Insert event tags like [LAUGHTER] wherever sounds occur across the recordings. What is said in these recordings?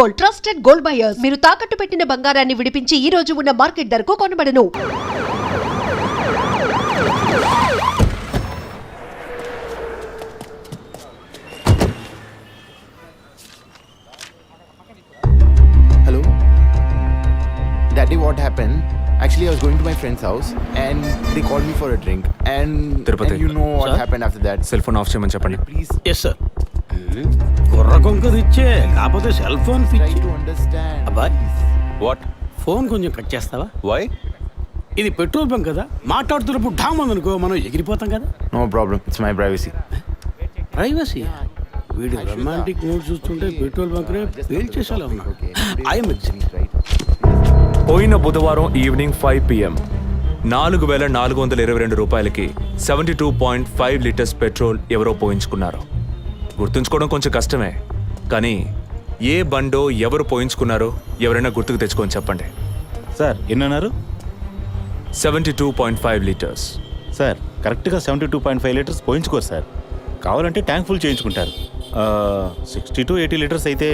Gold trusted gold buyers మీరు తాకట్టు పెట్టిన బంగారాన్ని విడిపించి ఈ రోజు ఉన్న మార్కెట్ ధరకు కొనబడను happened? Actually, I was going to my friend's house and they called me for a drink. And, Tirupati. and you know what Sir? happened after that. Cell phone off చేయమని చెప్పండి Please ఎస్ సార్ కుర్ర కొంకది ఇచ్చే కాకపోతే cell phone పిచ్చి. అబ్బాయ్ what phone కొంచెం cut చేస్తావా? Why ఇది పెట్రోల్ బంక్ కదా మాట్లాడుతున్నప్పుడు ఢామ్ అనుకో మనం ఎగిరిపోతాం కదా. No problem. It's my privacy. Privacy వీడి రొమాంటిక్ మూడ్ చూస్తుంటే పెట్రోల్ బంక్ నే ఫెయిల్ చేసేలా ఉన్నాడు ఐఎమ్? పోయిన బుధవారం ఈవినింగ్ ఫైవ్ పిఎం. నాలుగు వేల నాలుగు వందల ఇరవై రెండు రూపాయలకి seventy two point five litres petrol ఎవరో పోయించుకున్నారు. గుర్తుంచుకోవడం కొంచెం కష్టమే. కానీ ఏ బండో ఎవరు పోయించుకున్నారో ఎవరైనా గుర్తుకు తెచ్చుకొని చెప్పండి. Sir ఎన్నన్నారు? Seventy two point five litres. Sir కరెక్ట్గా seventy two point five litres పోయించుకోరు sir. కావాలంటే ట్యాంక్ ఫుల్ చేయించుకుంటారు. సిక్స్టీ టు ఎయిటీ లీటర్స్ అయితే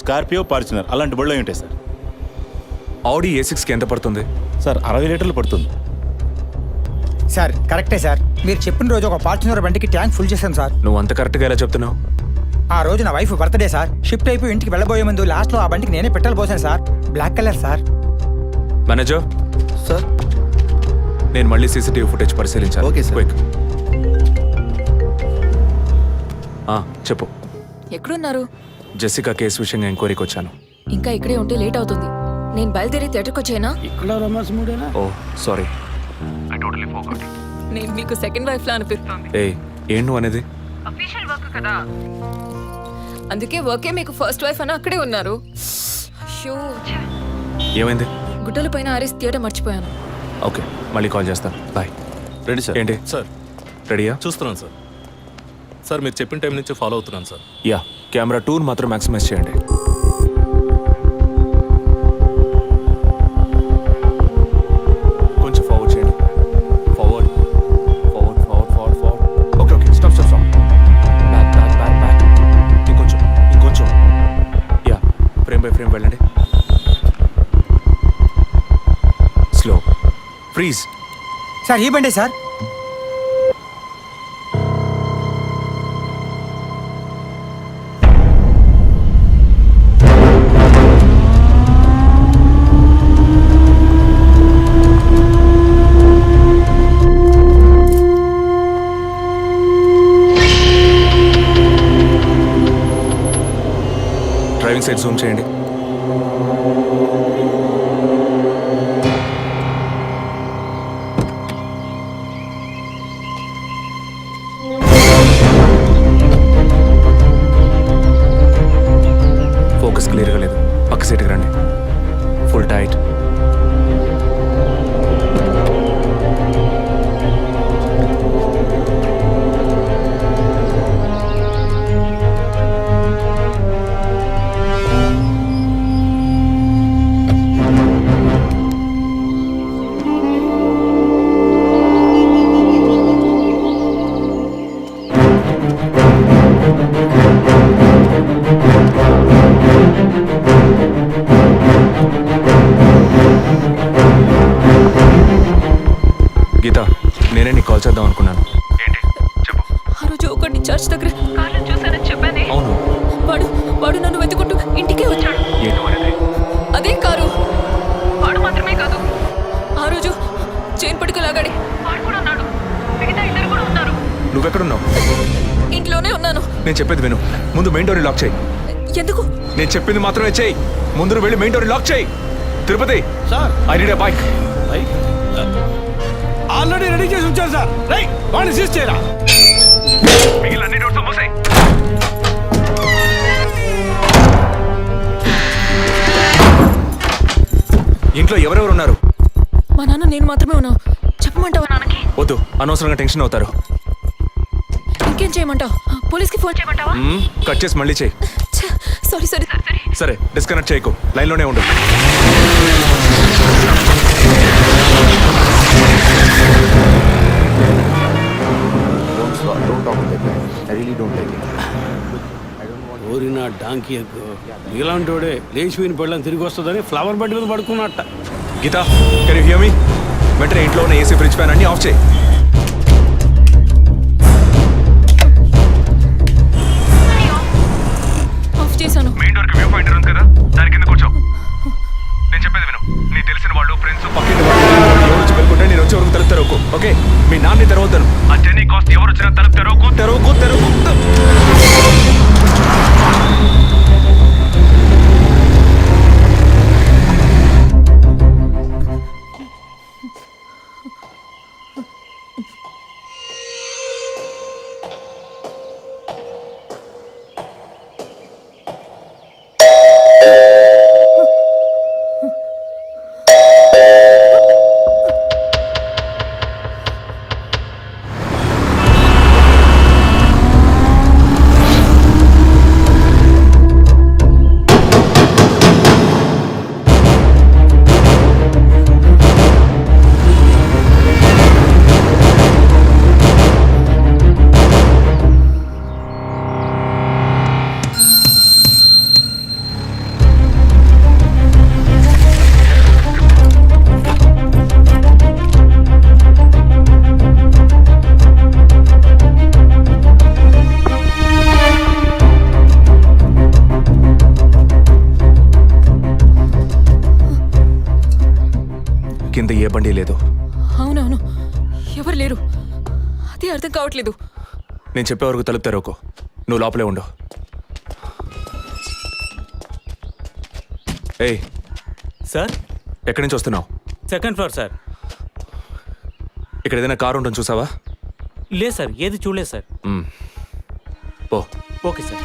స్కార్పియో పార్చునర్ అలాంటి బళ్ళు ఉంటాయి సార్. ఆడి ఏ సిక్స్కి ఎంత పడుతుంది? సార్ అరవై లీటర్లు పడుతుంది. సార్ కరెక్టే సార్. మీరు చెప్పిన రోజు ఒక ఫార్చునర్ బండికి ట్యాంక్ ఫుల్ చేశాను సార్. నువ్వు అంత కరెక్ట్గా ఎలా చెప్తున్నావు? ఆ రోజు నా వైఫ్ బర్త్డే సార్. షిఫ్ట్ అయిపోయి ఇంటికి వెళ్ళబోయే ముందు లాస్ట్లో ఆ బండికి నేనే పెట్రోల్ పోసాను sir. Black colour sir. Manager? Sir? నేను మళ్ళీ సీసీటీవీ ఫుటేజ్ పరిశీలించాను Okay, sir. క్విక్. చెప్పు. ఎక్కడున్నారు? జెసికా కేసు విషయంగా ఎంక్వైరీకి వచ్చాను. ఇంకా ఇక్కడే ఉంటే లేట్ అవుతుంది. నేను బయలుదేరి థియేటర్కి వచ్చేనా? ఇక్కడ రొమాన్స్ మూడేనా? Oh sorry. నేను మీకు సెకండ్ వైఫ్ లా అనిపిస్తుంది. ఏ ఏం నువ్వు అనేది? అందుకే వర్కే మీకు ఫస్ట్ వైఫ్ అని అక్కడే ఉన్నారు. షో ఏమైంది? గుడ్డల పైన ఆరేసి థియేటర్ మర్చిపోయాను. ఓకే మళ్ళీ కాల్ చేస్తాను బాయ్ రెడీ సార్ ఏంటి? సార్ రెడీయా చూస్తున్నాను సార్ సార్ మీరు చెప్పిన టైం నుంచి ఫాలో అవుతున్నాను సార్ యా కెమెరా టూర్ మాత్రం మ్యాక్సిమైజ్ చేయండి. ఫ్రీజ్ సార్ ఈ బండే సార్ నేను చెప్పింది మాత్రమే చేయి. ముందు వెళ్ళి మెయిన్ డోర్ లాక్ చేయి. Tirupati sir. I need bike? Already ready చేసి ఉంచారు సార్. రై వాడిని సీజ్ చేయరా? ఇంట్లో ఎవరెవరు ఉన్నారు? మా నాన్న నేను మాత్రమే ఉన్నావు చెప్పమంటావా? నాన్నకి? వద్దు అనవసరంగా టెన్షన్ అవుతారు. ఇంకేం చేయమంటావు? పోలీస్కి ఫోన్ చేయమంటావా? కట్ చేసి మళ్ళీ చేయి. సారీ సారీ సారీ సరే డిస్కనెక్ట్ చేయకు. లైన్లోనే ఉండు. ఓరినా డాంకీ ఎగ్గు ఇలాంటోడే లేచిపోయిన పెళ్ళని తిరిగి వస్తుందని ఫ్లవర్ బెడ్ మీద పడుకున్నట్ట. Geeta can you hear me వెంటనే ఇంట్లో ఉన్న ఏసీ ఫ్రిడ్జ్ ఫ్యాన్ అన్ని ఆఫ్ చేయి. బండి లేదు. అవునవును. ఎవరు లేరు. అదే అర్థం కావట్లేదు. నేను చెప్పే వరకు తలుపు తెరవకు నువ్వు లోపలే ఉండు. ఏయ్ సార్? ఎక్కడి నుంచి వస్తున్నావు? Second floor sir. ఇక్కడ ఏదైనా కారు ఉంటుంది చూసావా? లేదు సార్. ఏది చూడలేదు సార్. పో. Okay sir.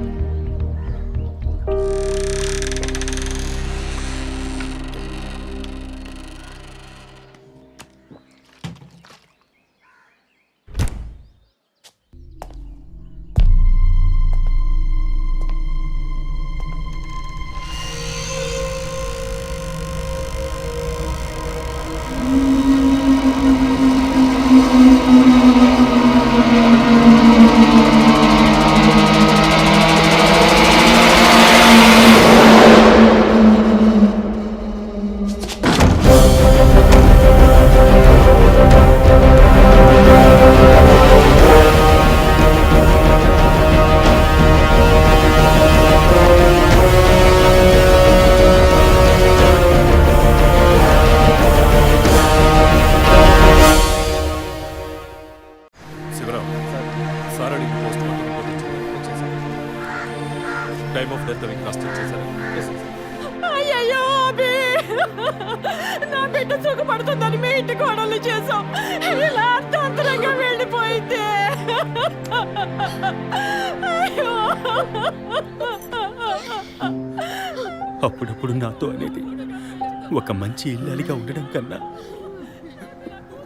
చెల్లెలిగా ఉండడం కన్నా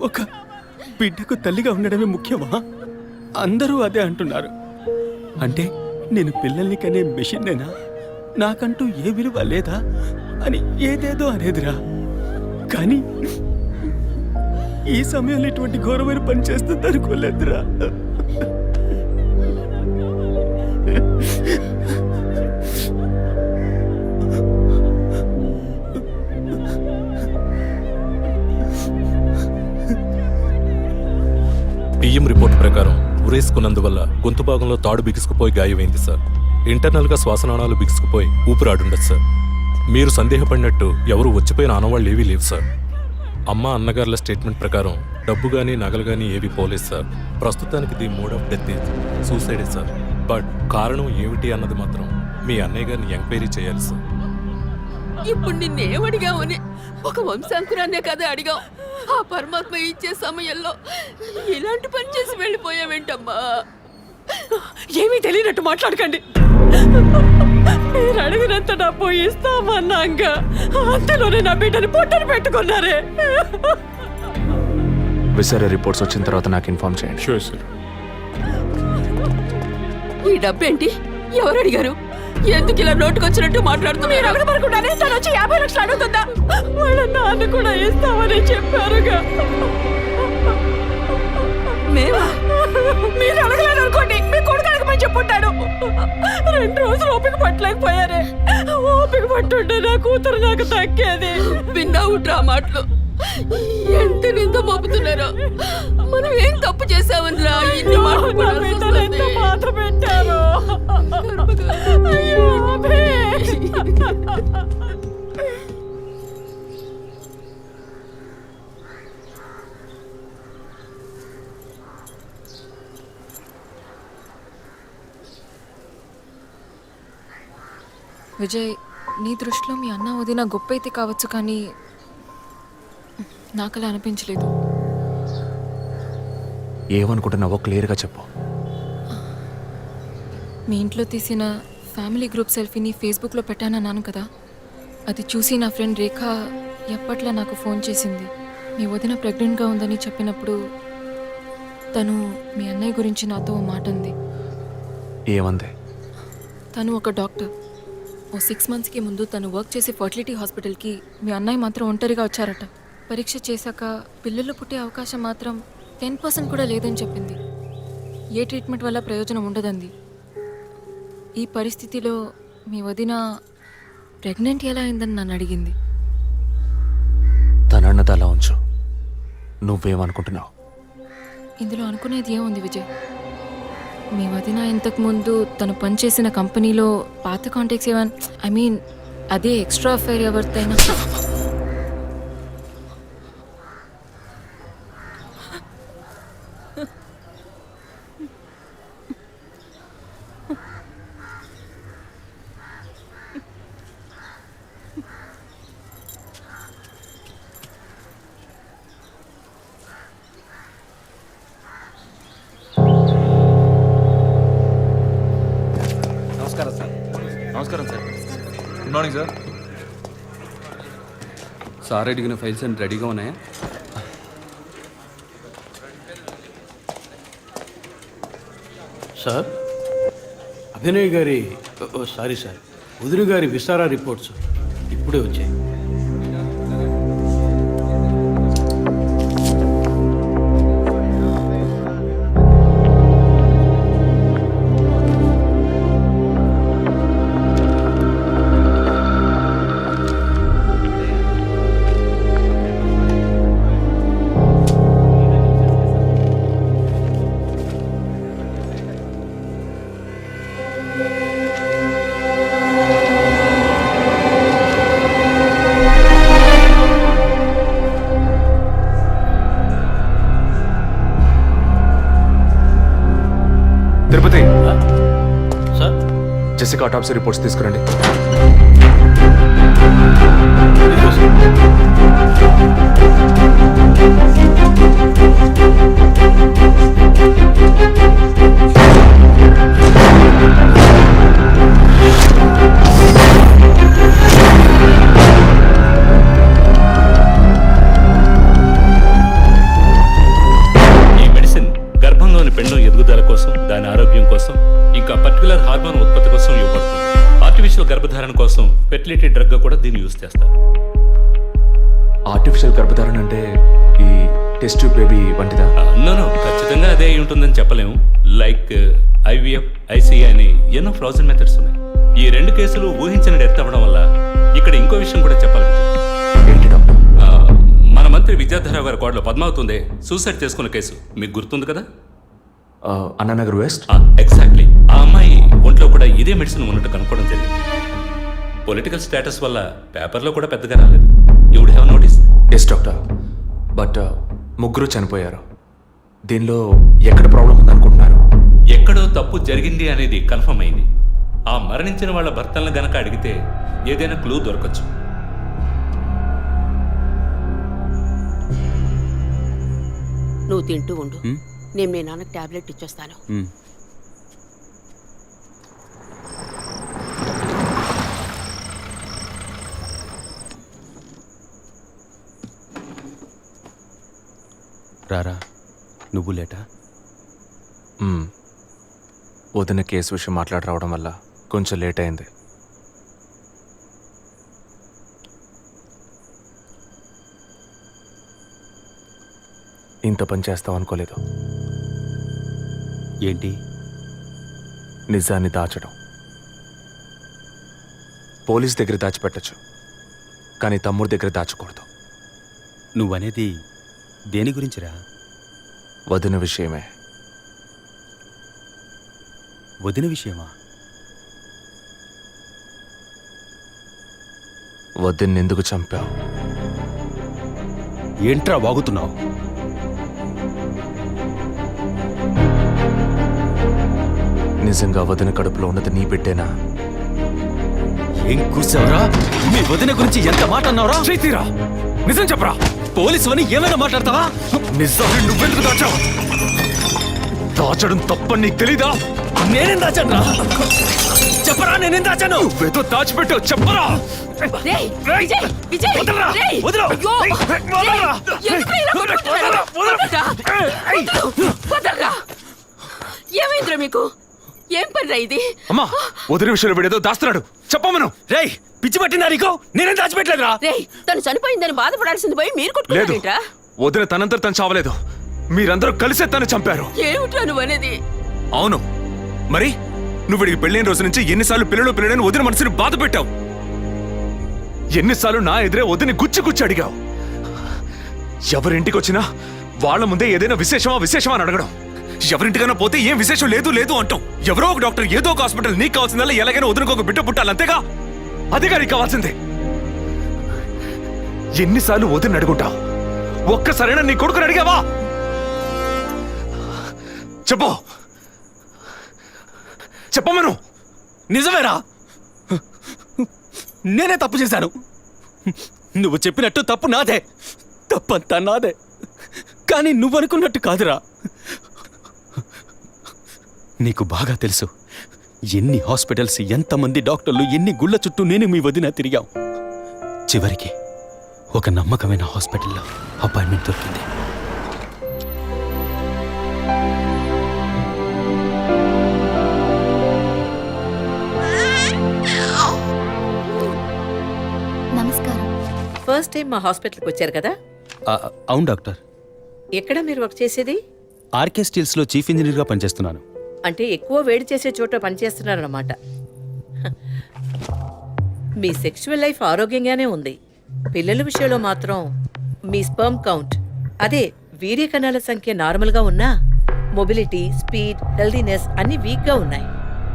ఒక బిడ్డకు తల్లిగా ఉండడమే ముఖ్యమా? అందరూ అదే అంటున్నారు. అంటే నేను పిల్లల్ని కనే మెషిన్నేనా? నాకంటూ ఏ విలువ లేదా అని ఏదేదో అనేదిరా. కానీ ఈ సమయంలో ఇటువంటి ఘోరమైన పని చేస్తుంది అనుకోలేదురా పిఎం రిపోర్ట్ ప్రకారం ఉరేసుకున్నందువల్ల గొంతు భాగంలో తాడు బిగుసుకుపోయి గాయమైంది సార్. ఇంటర్నల్గా శ్వాసనాళాలు బిగుసుకుపోయి ఊపిరాడుండదు సార్. మీరు సందేహపడినట్టు ఎవరు వచ్చిపోయిన ఆనవాళ్ళు ఏవీ లేవు సార్. అమ్మ అన్నగారుల స్టేట్మెంట్ ప్రకారం డబ్బు కానీ నగలు కానీ ఏవి పోలేదు సార్. ప్రస్తుతానికి the mode of death is సూసైడే sir. But కారణం ఏమిటి అన్నది మాత్రం మీ అన్నయ్య గారిని ఎంక్వైరీ చేయాలి సార్. ఇప్పుడు నిన్నేమడిగామని ఒక వంశాంకురాన్నే కదా అడిగావు. ఆ పరమాత్మ ఇచ్చే సమయంలో ఇలాంటి పని చేసి వెళ్ళిపోయావేంటమ్మా? ఏమీ తెలియనట్టు మాట్లాడకండి. మీరు అడిగినంత డబ్బు ఇస్తామన్నాక అంతలోనే నా బిడ్డని పొట్టని పెట్టుకున్నారే. విసరే రిపోర్ట్స్ వచ్చిన తర్వాత నాకు ఇన్ఫార్మ్ చేయండి. ఈ డబ్బేంటి? ఎవరు అడిగారు ఎందుకు ఇలా నోటుకొచ్చినట్టు మాట్లాడుతూ మీరు అడగబడకుండానే తను వచ్చి యాభై లక్షలు అడుగుతుందా? వాళ్ళ నాన్న కూడా ఇస్తామని చెప్పారుగా. మేమా మీరు అడగలేదు అనుకోండి. మీ కొడుకు అడగమని చెప్పుంటాడు. రెండు రోజులు ఓపిక పట్టలేకపోయారే. ఓపిక పట్టుంటే నా కూతురు నాకు దక్కేది విన్నావుట్రా మాటలు. ఎంత నింద మోపుతున్నారో. మనం ఏం తప్పు చేసామని రా ఇన్ని మాటలు ఎంత మాత్రం పెట్టారు. విజయ్ నీ దృష్టిలో మీ అన్న వదిన గొప్ప అయితే కావచ్చు కానీ నాకు అలా అనిపించలేదు. ఏమనుకుంటున్నావో క్లియర్గా చెప్పు. మీ ఇంట్లో తీసిన ఫ్యామిలీ గ్రూప్ సెల్ఫీని ఫేస్బుక్లో పెట్టానన్నాను కదా. అది చూసి నా ఫ్రెండ్ రేఖ ఎప్పట్లా నాకు ఫోన్ చేసింది. మీ వదిన ప్రెగ్నెంట్గా ఉందని చెప్పినప్పుడు తను మీ అన్నయ్య గురించి నాతో ఓ మాట అంది ఏమంది? తను ఒక డాక్టర్. ఓ సిక్స్ మంత్స్కి ముందు తను వర్క్ చేసే ఫర్టిలిటీ హాస్పిటల్కి మీ అన్నయ్య మాత్రం ఒంటరిగా వచ్చారట. పరీక్ష చేశాక పిల్లలు పుట్టే అవకాశం మాత్రం టెన్ పర్సెంట్ కూడా లేదని చెప్పింది. ఏ ట్రీట్మెంట్ వల్ల ప్రయోజనం ఉండదంది. ఈ పరిస్థితిలో మీ వదిన ప్రెగ్నెంట్ ఎలా అయిందని నన్ను అడిగింది. తనన్నది అలా ఉంచు. నువ్వేమనుకుంటున్నావు? ఇందులో అనుకునేది ఏముంది విజయ్? మీ వదిన ఇంతకు ముందు తను పనిచేసిన కంపెనీలో పాత కాంటాక్ట్స్ ఏమన్ ఐ మీన్ అదే ఎక్స్ట్రా అఫైర్ ఎవరితైనా నమస్కారం sir. Good morning sir sir అడిగిన ఫైల్స్ అన్ని రెడీగా ఉన్నాయా? సార్? అభినయ్ గారి ఓ, సారీ సార్. వదిన గారి విసారా రిపోర్ట్స్ ఇప్పుడే వచ్చాయి. జెసికా ఆటాప్సీ రిపోర్ట్స్ తీసుకురండి. అంటే ఈ టెస్ట్ బేబీ వంటిదా? నో ఖచ్చితంగా అదే ఉంటుందని చెప్పలేము. లైక్ ఐవీఎఫ్ ఐసీఐ అని ఎన్నో ఫ్రోజన్ మెథడ్స్ ఉన్నాయి. ఈ రెండు కేసులు ఊహించిన డెత్ అవ్వడం వల్ల ఇక్కడ ఇంకో విషయం కూడా చెప్పాలి. ఏంటి డాక్టర్? మన మంత్రి విద్యాధరరావు గారి కోడలో పద్మావతుందే సూసైడ్ చేసుకున్న కేసు. మీకు గుర్తుంది కదా? అన్నానగర్ వెస్ట్? ఎగ్జాక్ట్లీ ఆ అమ్మాయి ఒంట్లో కూడా ఇదే మెడిసిన్ ఉన్నట్టు కనుక్కోవడం జరిగింది. పొలిటికల్ స్టేటస్ వల్ల పేపర్లో కూడా పెద్దగా రాలేదు. You would have notices doctor but ముగ్గురు చనిపోయారు. దీనిలో ఎక్కడ ప్రాబ్లం ఉందనుకుంటున్నారు? ఎక్కడో తప్పు జరిగింది అనేది కన్ఫర్మ్ అయింది. ఆ మరణించిన వాళ్ళ భర్తలను గనక అడిగితే ఏదైనా క్లూ దొరకచ్చు. నువ్వు తింటూ ఉండు. నేను మీ నాన్నకి టాబ్లెట్ ఇచ్చొస్తాను. రారా? నువ్వు లేటా. వదిన కేసు విషయం మాట్లాడి రావడం వల్ల కొంచెం లేట్ అయింది. ఇంత పని చేస్తాం అనుకోలేదు. ఏంటి? నిజాన్ని దాచడం. పోలీస్ దగ్గర దాచిపెట్టచ్చు. కానీ తమ్ముడి దగ్గర దాచకూడదు. నువ్వనేది దేని గురించిరా? వదిన విషయమే. వదిన విషయమా? వదిన్ని ఎందుకు చంపావు? ఏంట్రా వాగుతున్నావు? నిజంగా వదిన కడుపులో ఉన్నది నీ బిడ్డేనా? ఏం కూర్చావురా? మీ వదిన గురించి ఎంత మాట అన్నావురా చేతిరా నిజం చెప్పరా? పోలీసు అని ఏమైనా మాట్లాడతావా? నిజాన్ని నువ్వెందుకు దాచావు? దాచడం తప్పని నీకు తెలీదా? నేనేం దాచాను చెప్పరా నేనేం దాచాను? నువ్వేదో దాచిపెట్టావు చెప్పరా? రేయ్, విజయ్, విజయ్, వదలరా, రేయ్, వదలు. అయ్యో, రేయ్, వదలరా. రేయ్, ఎందుకు ఇలా కొట్టుకుంటున్నారు? వదలరా, వదలు, వదలరా. ఏమైందిరా మీకు? ఏం పనిరా ఇది? అమ్మా వదిన విషయంలో వీడేదో దాస్తున్నాడు. చెప్పమను. రేయ్ పిచ్చి పట్టిందా నీకు? నేనేం దాచిపెట్టలేదురా. రేయ్ తను చనిపోయిందని బాధపడాల్సింది పోయి మీరు లేదు. కొట్టుకున్నారేంట్రా వదిన తనంతట తను చావలేదు. మీరందరూ కలిసే తను చంపారు. ఏమిట్రా నువ్వు అనేది? అవును. మరి నువ్వు వీడికి పెళ్ళైన రోజు నుంచి ఎన్నిసార్లు పిల్లలు పిల్లలని వదిన మనసుని బాధ పెట్టావు. ఎన్నిసార్లు నా ఎదురే వదిని గుచ్చి గుచ్చి అడిగావు. ఎవరింటికి వచ్చినా వాళ్ళ ముందే ఏదైనా విశేషమా విశేషమా అని అడగడం. ఎవరింటికైనా పోతే ఏం విశేషం లేదు లేదు అంటాం. ఎవరో ఒక డాక్టర్ ఏదో ఒక హాస్పిటల్ నీకు కావాల్సిందల్లా ఎలాగైనా వదినకు ఒక బిడ్డ పుట్టాలి అంతేగా? అదే గారికి కావాల్సిందే. ఎన్నిసార్లు వదిన అడుగుంటావు? ఒక్కసారైనా నీ కొడుకుని అడిగావా? చెప్పు. చెప్పమను. నిజమేరా? నేనే తప్పు చేశాను. నువ్వు చెప్పినట్టు తప్పు నాదే. తప్పంతా నాదే. కానీ నువ్వనుకున్నట్టు కాదురా. నీకు బాగా తెలుసు. ఎన్ని హాస్పిటల్స్ ఎంతమంది డాక్టర్లు ఎన్ని గుళ్ళ చుట్టూ నేను మీ వదిన తిరిగాం. చివరికి ఒక నమ్మకమైన హాస్పిటల్లో అపాయింట్మెంట్ దొరికింది. నమస్కారం. ఫస్ట్ టైం మా హాస్పిటల్కి వచ్చారు కదా? ఆ, అవును డాక్టర్. ఎక్కడ మీరు వర్క్ చేసేది? ఆర్కే స్టీల్స్లో చీఫ్ ఇంజనీర్గా పనిచేస్తున్నాను. అంటే ఎక్కువ వేడి చేసే చోట పనిచేస్తున్నారన్నమాట. మీ సెక్షువల్ లైఫ్ ఆరోగ్యంగానే ఉంది. పిల్లల విషయంలో మాత్రం మీ స్పర్మ్ కౌంట్ అదే వీర్య కణాల సంఖ్య నార్మల్గా ఉన్నా మొబిలిటీ స్పీడ్ హెల్దీనెస్ అన్ని వీక్గా ఉన్నాయి.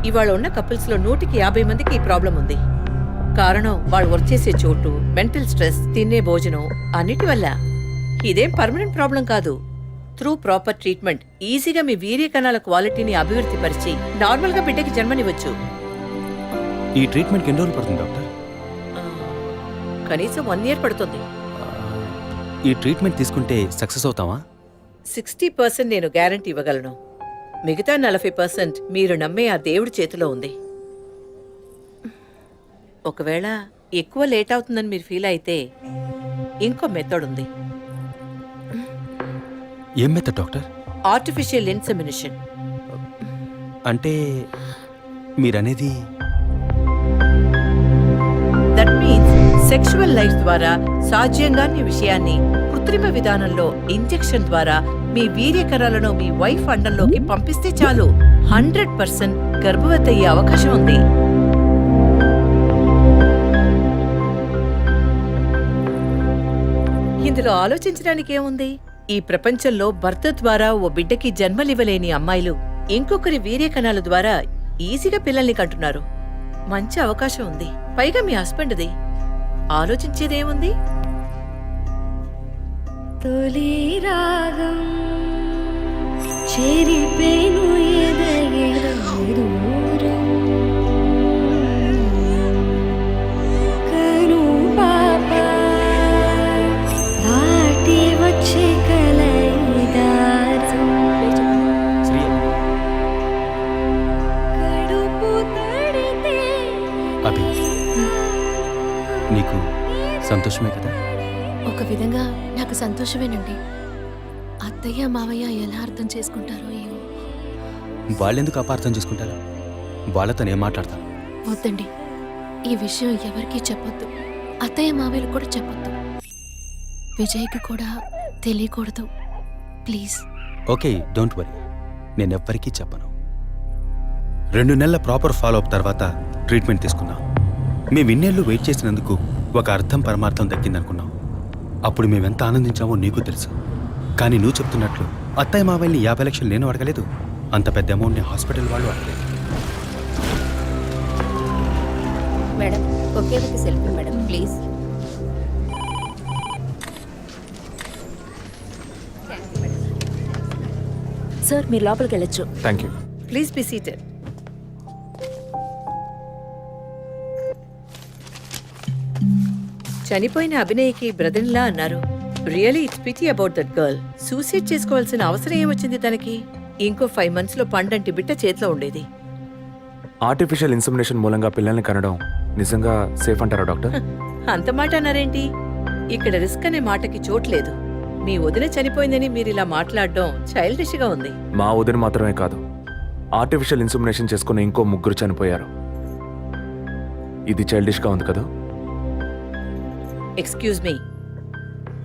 ఇవాళ ఉన్న కపుల్స్లో నూటికి యాభై మందికి ఈ ప్రాబ్లం ఉంది. కారణం వాళ్ళు వర్క్ చేసే చోటు మెంటల్ స్ట్రెస్ తినే భోజనం అన్నిటి వల్ల. ఇదేం పర్మనెంట్ ప్రాబ్లం కాదు. త్రూ ప్రాపర్ ట్రీట్మెంట్ ఈజీగా మీ వీర్య కణాల క్వాలిటీని అభివృద్ధి పరిచి నార్మల్గా బిడ్డకి జన్మనివ్వచ్చు. ఈ ట్రీట్మెంట్కి ఎన్ని రోజులు పడుతుంది డాక్టర్? కనీసం వన్ ఇయర్ పడుతుంది. ఈ ట్రీట్మెంట్ తీసుకుంటే సక్సెస్ అవుతావా? సిక్స్టీ పర్సెంట్ నేను గ్యారంటీ ఇవ్వగలను. మిగతా నలభై పర్సెంట్ మీరు నమ్మే ఆ దేవుడి చేతిలో ఉంది. ఒకవేళ ఎక్కువ లేట్ అవుతుందని మీరు ఫీల్ అయితే ఇంకో మెథడ్ ఉంది. ఏం మెథడ్ డాక్టర్ ఆర్టిఫిషియల్ ఇన్సెమినేషన్ అంటే మీరనేది? దట్ మీన్స్ సెక్షువల్ లైఫ్ ద్వారా సాధ్యంగాని విషయాన్ని కృత్రిమ విధానంలో ఇంజెక్షన్ ద్వారా మీ వీర్యకరాలను మీ వైఫ్ అండంలోకి పంపిస్తే చాలు. హండ్రెడ్ పర్సెంట్ గర్భవతి అయ్యే అవకాశం ఉంది. ఇందులో ఆలోచించడానికి ఏముంది? ఈ ప్రపంచంలో భర్త ద్వారా ఓ బిడ్డకి జన్మలివ్వలేని అమ్మాయిలు ఇంకొకరి వీర్యకణాల ద్వారా ఈజీగా పిల్లల్ని కంటున్నారు. మంచి అవకాశం ఉంది. పైగా మీ హస్బెండ్ది. ఆలోచించేదేముంది? తొలి రాగం చెరిపేను దూరం సంతోషమే కదా? ఒక విధంగా నాకు సంతోషమేనండి. అత్తయ్య మావయ్య ఎలా అర్థం చేసుకుంటారో ఏమో. వాళ్ళెందుకు అపార్థం చేసుకుంటారు? వాళ్ళతో నేను మాట్లాడతాను వద్దండి. ఈ విషయం ఎవరికీ చెప్పొద్దు. అత్తయ్య మావయ్యలు కూడా చెప్పొద్దు. విజయ్కి కూడా తెలియకూడదు. ప్లీజ్. Okay don't worry. నేను ఎవ్వరికీ చెప్పను. రెండు నెలల ప్రాపర్ ఫాలో అప్ తర్వాత ట్రీట్మెంట్ తీసుకున్నాం. మేము ఇన్నేళ్ళు వెయిట్ చేసినందుకు ఒక అర్థం పరమార్థం దక్కిందనుకున్నాం అప్పుడు మేమెంత ఆనందించామో నీకు తెలుసు. కానీ నువ్వు చెప్తున్నట్లు అత్తయ్య మావల్ని యాభై లక్షలు నేను అడగలేదు. అంత పెద్ద అమౌంట్ని హాస్పిటల్ వాళ్ళు అడగలేదు. మేడం ఒకే ఒక సెల్ఫీ మేడం ప్లీజ్. సార్ మీరు లోపలికి వెళ్ళొచ్చు. Thank you please be seated. చనిపోయిన అభినయకి బ్రదర్లా అన్నారు. Really it's pity about that girl. Suicide చేసుకోవాల్సిన అవసరం ఏమొచ్చింది తనకి? ఇంకో ఫైవ్ మంత్స్లో పండంటి బిడ్డ చేతిలో ఉండేది. ఆర్టిఫిషియల్ ఇన్సమినేషన్ మూలంగా పిల్లల్ని కనడం నిజంగా సేఫ్ అంటారా డాక్టర్? అంత మాట అన్నారేంటి? ఇక్కడ రిస్క్ అనే మాటకి చోట్లేదు మీ వదిన చనిపోయిందని మీరు ఇలా మాట్లాడడం చైల్డిష్గా ఉంది. మా వదిన మాత్రమే కాదు. ఆర్టిఫిషియల్ ఇన్సమినేషన్ చేసుకున్న ఇంకో ముగ్గురు చనిపోయారు. ఇది చైల్డిష్గా ఉంది కదా? ఎక్స్క్యూజ్ మీ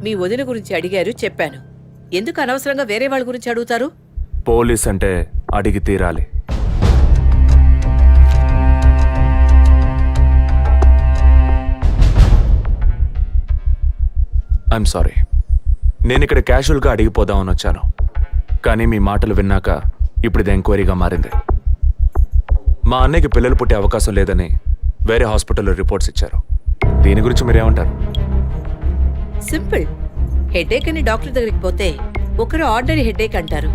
మీ వదిన గురించి అడిగారు చెప్పాను. ఎందుకు అనవసరంగా వేరే వాళ్ళ గురించి అడుగుతారు? పోలీస్ అంటే అడిగి తీరాలి. ఐఎమ్ సారీ నేను ఇక్కడ క్యాషువల్గా అడిగిపోదామని వచ్చాను. కానీ మీ మాటలు విన్నాక ఇప్పుడు ఇది ఎంక్వైరీగా మారింది. మా అన్నయ్యకి పిల్లలు పుట్టే అవకాశం లేదని వేరే హాస్పిటల్లో రిపోర్ట్స్ ఇచ్చారు. దీని గురించి మీరేమంటారు? సింపుల్. హెడేక్ అని డాక్టర్ దగ్గరికి పోతే ఒకరు ఆర్డరీ హెడేక్ అంటారు.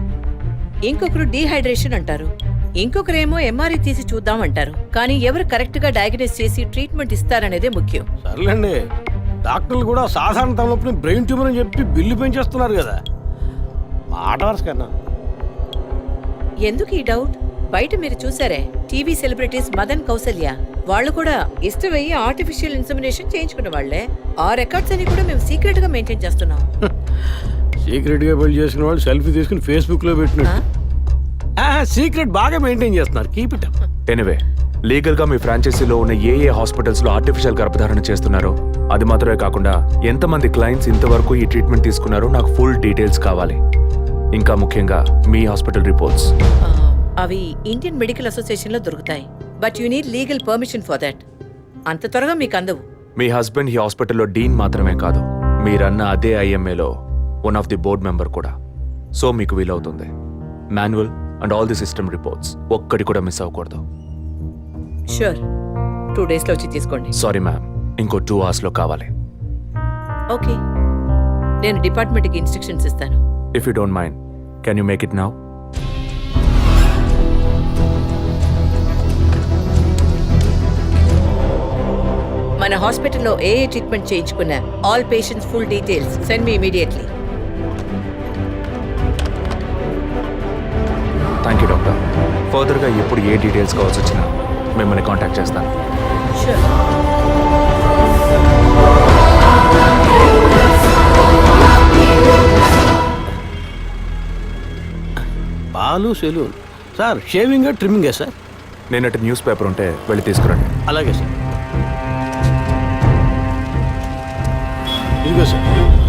ఇంకొకరు డీహైడ్రేషన్ అంటారు. ఇంకొకరేమో ఎంఆర్ఐ తీసి చూద్దాం అంటారు. కానీ ఎవరు కరెక్ట్గా డయాగ్నైజ్ చేసి ట్రీట్మెంట్ ఇస్తారనేదే ముఖ్యం. సర్లేండి. డాక్టర్లు కూడా సాధారణ తలనొప్పిని బ్రెయిన్ ట్యూమర్ అని చెప్పి బిల్లు పెంచేస్తున్నారు కదా. మాట వరుస కన్నా. ఎందుకు ఈ డౌట్? బయట మీరు చూసారే టీవీ సెలబ్రిటీస్ మదన్ కౌసల్య. వాళ్ళు కూడా ఇష్టమయ్యి ఆర్టిఫిషియల్ ఇన్సమినేషన్ చేయించుకున్న వాళ్ళే. ఆ రికార్డ్స్ అని కూడా మేము సీక్రెట్గా మెయింటైన్ చేస్తున్నాం. [LAUGHS] సీక్రెట్గా పెళ్ళి చేసుకున్న వాళ్ళు సెల్ఫీ తీసుకుని ఫేస్బుక్లో పెట్టినట్టు సీక్రెట్ బాగా మెయింటైన్ చేస్తున్నారు. కీప్ ఇట్ ఎనివే లీగల్గా మీ ఫ్రాంచైజీలో ఉన్న ఏ ఏ హాస్పిటల్స్లో ఆర్టిఫిషియల్ గర్భధారణ చేస్తున్నారో అది మాత్రమే కాకుండా ఎంతమంది క్లయింట్స్ ఇంతవరకు ఈ ట్రీట్మెంట్ తీసుకున్నారో నాకు ఫుల్ డీటెయిల్స్ కావాలి. ఇంకా ముఖ్యంగా మీ హాస్పిటల్ రిపోర్ట్స్ అవి ఇండియన్ మెడికల్ అసోసియేషన్లో దొరుకుతాయి. But you need legal permission for that అంత త్వరగా మీకు అందవు. మీ హస్బెండ్ ఈ హాస్పిటల్లో డీన్ మాత్రమే కాదు మీరన్న అదే ఐఎంఏలో one of the board member కూడా. సో మీకు వీలవుతుంది. Manual and all the system reports ఒక్కటి కూడా మిస్ అవ్వకూడదు. షూర్ టూ డేస్లో వచ్చి తీసుకోండి. సారీ మ్యామ్ ఇంకో టూ అవర్స్లో కావాలి. ఓకే నేను డిపార్ట్మెంట్కి ఇన్స్ట్రక్షన్స్ ఇస్తాను. If you don't mind can you make it now హాస్పిటల్లో ఏ ఏ ట్రీట్మెంట్ చేయించుకున్నా all patients full details. Send me immediately. Thank you doctor. ఫర్దర్గా ఎప్పుడు ఏ డీటెయిల్స్ కావాల్సి వచ్చినా మిమ్మల్ని కాంటాక్ట్ చేస్తాను. పాలు సెలూన్. సార్ షేవింగ్ ట్రిమ్మింగే సార్? నిన్నటి న్యూస్ పేపర్ ఉంటే వెళ్ళి తీసుకురండి. అలాగే సార్. ఇదిగో సార్ సార్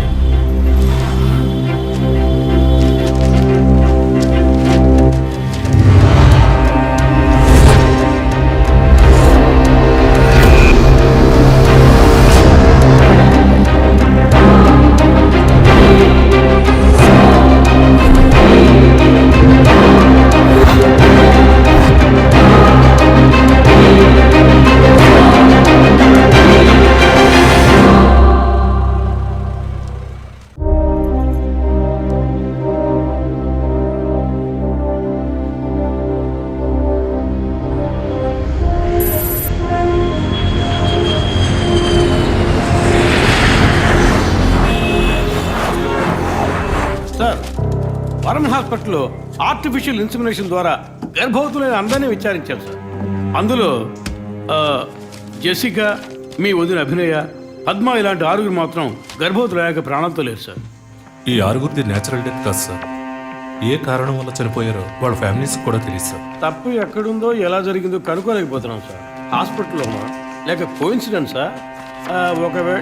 హాస్పిటల్లో ఆర్టిఫిషియల్ ఇన్సిమినేషన్ ద్వారా గర్భవతులైన అందరినీ విచారించారు సార్. అందులో జెసికా మీ వదిన అభినయ పద్మ ఇలాంటి ఆరుగురు మాత్రం గర్భవతులయ్యాక ప్రాణాలతో లేరు సార్. ఈ ఆరుగురిది నేచురల్ డెత్ కాదు సార్. ఏ కారణం వల్ల చనిపోయారో వాళ్ళ ఫ్యామిలీస్ కూడా తెలియదు సార్. తప్పు ఎక్కడుందో ఎలా జరిగిందో కనుక్కోలేకపోతున్నాం సార్. హాస్పిటల్లో లేక కోయిన్సిడెన్సా ఒకవేళ